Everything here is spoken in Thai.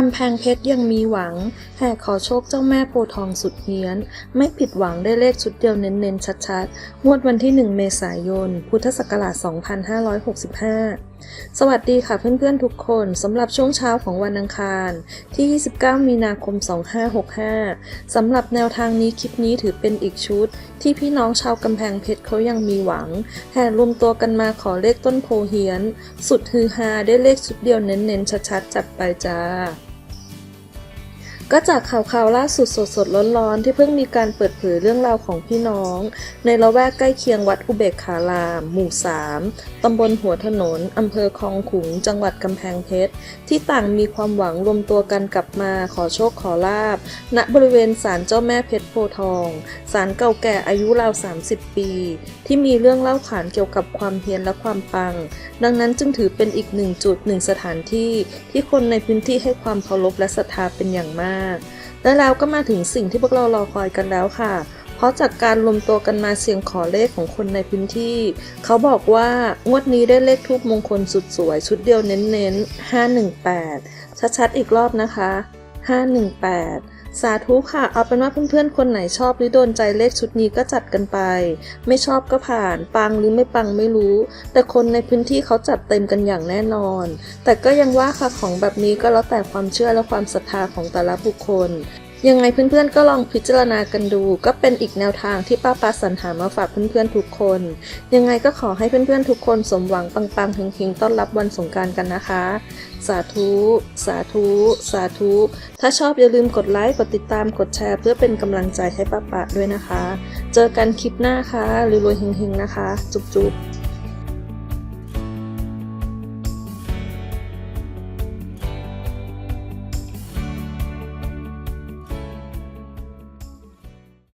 กำแพงเพชรยังมีหวัง แห่ขอโชคเจ้าแม่โพทองสุดเฮี้ยน ไม่ผิดหวังได้เลขชุดเดียวเน้นๆ ชัดๆ งวดวันที่ 1 เมษายน พุทธศักราช 2565 สวัสดีค่ะเพื่อนๆทุกคนสำหรับช่วงเช้าของวันอังคาร ที่ 29 มีนาคม 2565 สำหรับแนวทางนี้คลิปนี้ถือเป็นอีกชุด ที่พี่น้องชาวกำแพงเพชรเขายังมีหวัง แห่รวมตัวกันมาขอเลขต้นโพเฮียน สุดฮือฮาได้เลขชุดเดียวเน้นๆชัดๆจัดไปจ้า ก็จากข่าวข่าวล่าสุดสดๆร้อนๆที่เพิ่งมีการเปิดเผยเรื่องราวของพี่น้อง ในละแวกใกล้เคียงวัดอุเบกขาราม หมู่ 3 ตำบลหัวถนน อำเภอคลองขุง จังหวัดกำแพงเพชร ที่ต่างมีความหวังรวมตัวกันกลับมาขอโชคขอลาบ ณบริเวณศาลเจ้าแม่เพชรโพทองศาลเก่าแก่อายุราว 30 ปี ที่มีเรื่องเล่าขานเกี่ยวกับความเฮียนและความปัง ดังนั้นจึงถือเป็นอีกหนึ่งจุดหนึ่งสถานที่ที่คนในพื้นที่ให้ความเคารพและศรัทธาเป็นอย่างมากและแล้วก็มาถึงสิ่งที่พวกเรารอคอยกันแล้วค่ะ เพราะจากการรวมตัวกันมาเสี่ยงขอเลขของคนในพื้นที่ เขาบอกว่างวดนี้ได้เลขทูปมงคลสุดสวย ชุดเดียวเน้นๆ518 ชัดๆอีกรอบนะคะ 518 สาธุค่ะ เอาเป็นว่าเพื่อนๆ คนไหนชอบหรือโดนใจเลขชุดนี้ก็จัดกันไป ไม่ชอบก็ผ่าน ปังหรือไม่ปังไม่รู้ แต่คนในพื้นที่เขาจัดเต็มกันอย่างแน่นอน แต่ก็ยังว่าค่ะของแบบนี้ก็แล้วแต่ความเชื่อและความศรัทธาของแต่ละบุคคล ยังไงเพื่อนๆก็ลองพิจารณากันดู ก็เป็นอีกแนวทางที่ป้าปาสรรหามาฝากเพื่อนๆทุกคน ยังไงก็ขอให้เพื่อนๆทุกคนสมหวังปังๆเฮงๆต้อนรับวันสงกรารกันนะคะ สาธุ สาธุ สาธุ ถ้าชอบอย่าลืมกดไลค์ กดติดตาม กดแชร์ เพื่อเป็นกำลังใจให้ป้าปะด้วยนะคะ เจอกันคลิปหน้าค่ะรวยๆเฮงๆนะคะ จุ๊บๆ